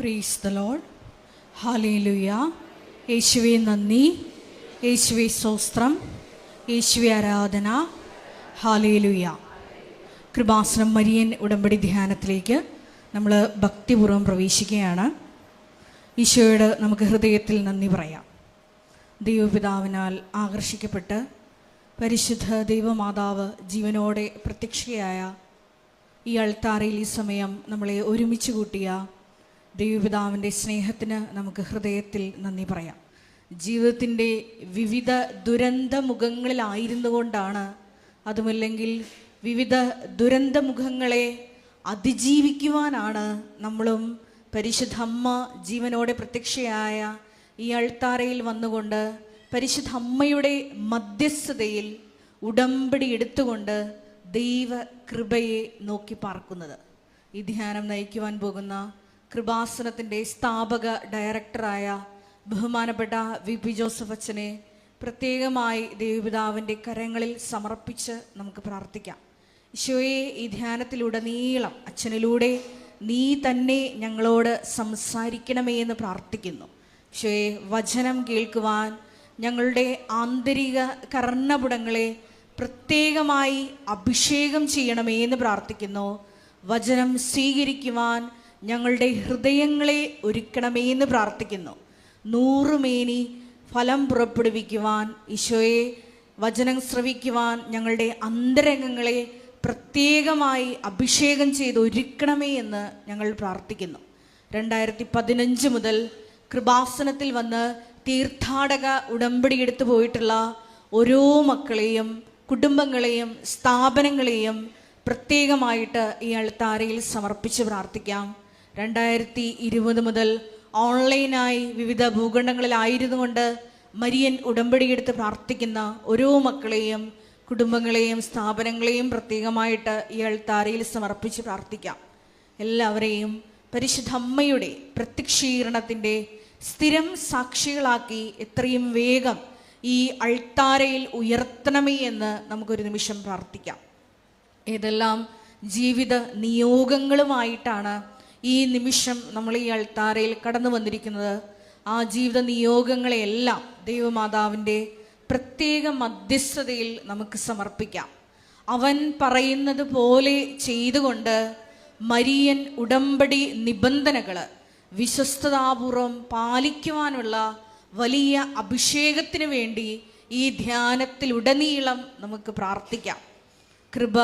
പ്രീസ് the load hallelujah യേശുവെ നന്ദി. യേശുവെ സ്വസ്ത്രം യേശുവെ ആരാധന. ഹാലേലുയ കൃപാസനം മരിയൻ ഉടമ്പടി ധ്യാനത്തിലേക്ക് നമ്മൾ ഭക്തിപൂർവം പ്രവേശിക്കുകയാണ്. ഈശോയോട് നമുക്ക് ഹൃദയത്തിൽ നന്ദി പറയാം. ദൈവപിതാവിനാൽ ആകർഷിക്കപ്പെട്ട് പരിശുദ്ധ ദൈവമാതാവ് ജീവനോടെ പ്രത്യക്ഷയായ ഈ അൾത്താറയിൽ ഈ സമയം നമ്മളെ ഒരുമിച്ച് കൂട്ടിയ ദൈവപിതാവിന്റെ സ്നേഹത്തിന് നമുക്ക് ഹൃദയത്തിൽ നന്ദി പറയാം. ജീവിതത്തിന്റെ വിവിധ ദുരന്ത മുഖങ്ങളിലായിരുന്നു കൊണ്ടാണ് അതുമല്ലെങ്കിൽ വിവിധ ദുരന്ത മുഖങ്ങളെ അതിജീവിക്കുവാനാണ് നമ്മളും പരിശുദ്ധമ്മ ജീവനോടെ പ്രത്യക്ഷയായ ഈ അൾത്താറയിൽ വന്നുകൊണ്ട് പരിശുദ്ധ അമ്മയുടെ മധ്യസ്ഥതയിൽ ഉടമ്പടി എടുത്തുകൊണ്ട് ദൈവ കൃപയെ നോക്കി പാർക്കുന്നത്. ഈ ധ്യാനം നയിക്കുവാൻ പോകുന്ന കൃപാസനത്തിന്റെ സ്ഥാപക ഡയറക്ടറായ ബഹുമാനപ്പെട്ട വി പി ജോസഫ് അച്ഛനെ പ്രത്യേകമായി ദേവിതാവിന്റെ കരങ്ങളിൽ സമർപ്പിച്ച് നമുക്ക് പ്രാർത്ഥിക്കാം. ഈശോയെ ഈ ധ്യാനത്തിലുടനീളം അച്ഛനിലൂടെ നീ തന്നെ ഞങ്ങളോട് സംസാരിക്കണമേ എന്ന് പ്രാർത്ഥിക്കുന്നു. ഈശോയെ വചനം കേൾക്കുവാൻ ഞങ്ങളുടെ ആന്തരിക കർണപുടങ്ങളെ പ്രത്യേകമായി അഭിഷേകം ചെയ്യണമേ എന്ന് പ്രാർത്ഥിക്കുന്നു. വചനം സ്വീകരിക്കുവാൻ ഞങ്ങളുടെ ഹൃദയങ്ങളെ ഒരുക്കണമേ എന്ന് പ്രാർത്ഥിക്കുന്നു. നൂറുമേനി ഫലം പുറപ്പെടുവിക്കുവാൻ ഈശോയെ വചനം ശ്രവിക്കുവാൻ ഞങ്ങളുടെ അന്തരംഗങ്ങളെ പ്രത്യേകമായി അഭിഷേകം ചെയ്ത് ഒരുക്കണമേ എന്ന് ഞങ്ങൾ പ്രാർത്ഥിക്കുന്നു. രണ്ടായിരത്തി പതിനഞ്ച് മുതൽ കൃപാസനത്തിൽ വന്ന് തീർത്ഥാടക ഉടമ്പടി എടുത്തു പോയിട്ടുള്ള ഓരോ മക്കളെയും കുടുംബങ്ങളെയും സ്ഥാപനങ്ങളെയും പ്രത്യേകമായിട്ട് ഈ അൾത്താരയിൽ സമർപ്പിച്ച് പ്രാർത്ഥിക്കാം. രണ്ടായിരത്തി ഇരുപത് മുതൽ ഓൺലൈനായി വിവിധ ഭൂഖണ്ഡങ്ങളിലായിരുന്നു കൊണ്ട് മരിയൻ ഉടമ്പടിയെടുത്ത് പ്രാർത്ഥിക്കുന്ന ഓരോ മക്കളെയും കുടുംബങ്ങളെയും സ്ഥാപനങ്ങളെയും പ്രത്യേകമായിട്ട് ഇയാൾ താരയിൽ സമർപ്പിച്ച് പ്രാർത്ഥിക്കാം. എല്ലാവരെയും പരിശുദ്ധ അമ്മയുടെ പ്രത്യക്ഷീകരണത്തിന്റെ സ്ഥിരം സാക്ഷികളാക്കി എത്രയും വേഗം ഈ അൾത്താരയിൽ ഉയർത്തണമേ എന്ന് നമുക്കൊരു നിമിഷം പ്രാർത്ഥിക്കാം. ഏതെല്ലാം ജീവിത നിയോഗങ്ങളുമായിട്ടാണ് ഈ നിമിഷം നമ്മൾ ഈ അൾത്താരയിൽ കടന്നു വന്നിരിക്കുന്നത് ആ ജീവിത നിയോഗങ്ങളെയെല്ലാം ദൈവമാതാവിന്റെ പ്രത്യേക മധ്യസ്ഥതയിൽ നമുക്ക് സമർപ്പിക്കാം. അവൻ പറയുന്നത് പോലെ ചെയ്തുകൊണ്ട് മരിയൻ ഉടമ്പടി നിബന്ധനകൾ വിശ്വസ്തതാപൂർവം പാലിക്കുവാനുള്ള വലിയ അഭിഷേകത്തിന് വേണ്ടി ഈ ധ്യാനത്തിലുടനീളം നമുക്ക് പ്രാർത്ഥിക്കാം. കൃപ